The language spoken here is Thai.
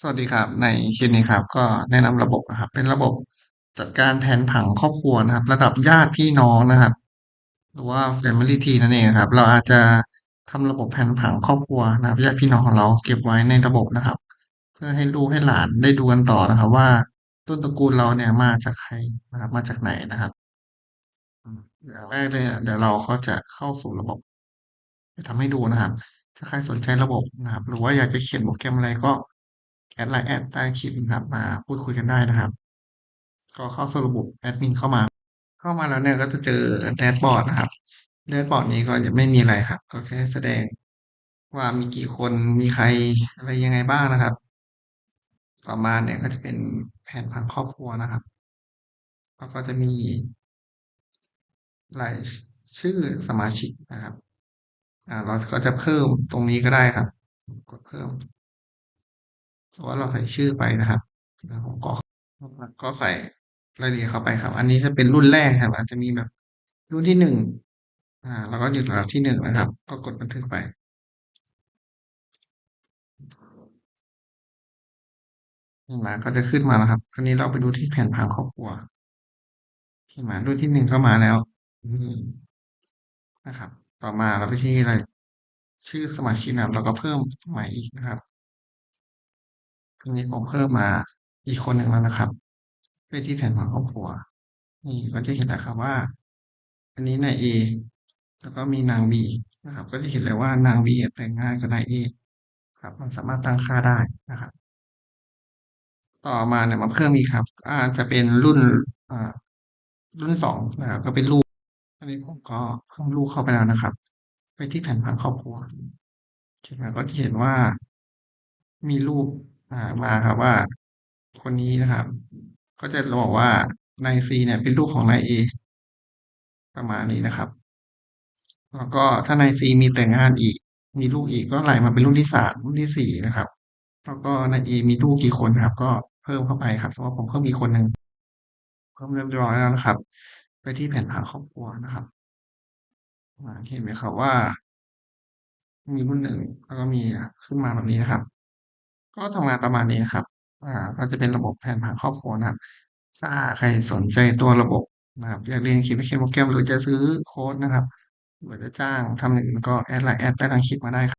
สวัสดีครับ ในคลิปนี้ครับ ก็แนะนำระบบนะครับ เป็นระบบจัดการแผนผังครอบครัวนะครับ ระดับญาติพี่น้องนะครับ หรือว่า Family Tree นั่นเองครับ เราอาจจะทำระบบแผนผังครอบครัวนะครับญาติพี่น้องของเราเก็บไว้ในระบบนะครับ เพื่อให้ลูกให้หลานได้ดูกันต่อนะครับ ว่าต้นตระกูลเราเนี่ยมาจากใครนะครับ มาจากไหนนะครับอย่างแรกเลยเดี๋ยวเราก็จะเข้าสู่ระบบจะทำให้ดูนะครับ ถ้าใครสนใจระบบนะครับ หรือว่าอยากจะเขียนโปรแกรมอะไรก็ แอดไลน์แอดใต้คลิปนะครับมาพูดคุยกันได้นะครับ ก็เข้าสู่ระบบแอดมินเข้ามา เข้ามาแล้วเนี่ยก็จะเจอแดชบอร์ดนะครับแดชบอร์ดนี้ก็จะไม่มีอะไรครับ ก็แค่แสดงว่ามีกี่คนมีใครอะไรยังไงบ้างนะครับ ต่อมาเนี่ยก็จะเป็นแผนผังครอบครัวนะครับแล้วก็จะมีรายชื่อสมาชิกนะครับ อ่า เราก็จะเพิ่มตรงนี้ก็ได้ครับ กดเพิ่ม สมมติว่าเราใส่ชื่อไปนะครับแล้วผมก็ก็ใส่รายละเอียดเข้าไปครับ อันนี้จะเป็นรุ่นแรกครับ อาจจะมีแบบรุ่นที่หนึ่งอ่าแล้วก็หยุดระดับที่หนึ่งนะครับ ก็กดบันทึกไปนี่มาก็จะขึ้นมาแล้วครับ คราวนี้เราไปดูที่แผนผังครอบครัวที่มารุ่นที่หนึ่งก็มาแล้วนี่นะครับ ต่อมาเราไปที่อะไร ชื่อสมาชิกนะครับเราก็เพิ่มใหม่อีกนะครับ ทีนี้ผมเพิ่มมาอีกคนหนึ่งแล้วนะครับไปที่แผนผังครอบครัว นี่ก็จะเห็นแล้วครับว่า อันนี้นาย A แล้วก็มีนาง B นะครับ ก็จะเห็นเลยว่านาง B แต่งงานกับนาย A ครับ มันสามารถตั้งค่าได้นะครับ ต่อมาเนี่ยมาเพิ่มอีกครับอาจจะเป็นรุ่นอ่ารุ่นสองนะครับก็เป็นลูก อันนี้ผมก็เพิ่มลูกเข้าไปแล้วนะครับ ไปที่แผนผังครอบครัวทีนี้ก็จะเห็นว่ามีรูป อ่ามาครับว่า คนนี้นะครับ ก็จะบอกว่านาย C เนี่ย เป็นลูกของนาย A ประมาณนี้นะครับ แล้วก็ถ้านาย C มีแต่งงานอีก มีลูกอีกก็ไหลมาเป็นรุ่นที่สามรุ่นที่สี่นะครับ แล้วก็นาย A มีลูกกี่คนครับ ก็เพิ่มเข้าไปครับสมมติว่าผมเพิ่มอีกคนหนึ่งเพิ่มเรียบร้อยแล้วนะครับ ไปที่แผนผังครอบครัวนะครับเห็นไหมครับว่า มีรุ่นหนึ่งแล้วก็มีขึ้นมาแบบนี้นะครับ ก็ทำงานประมาณนี้ครับ อ่า ก็จะเป็นระบบแผนผังครอบครัวนะครับ ถ้าใครสนใจตัวระบบนะครับอยากเรียนเขียนเขียนโปรแกรมหรือจะซื้อโค้ดนะครับหรือจะจ้างทำอย่างอื่นก็แอดไลน์แอดใต้ทางคลิปมาได้ครับ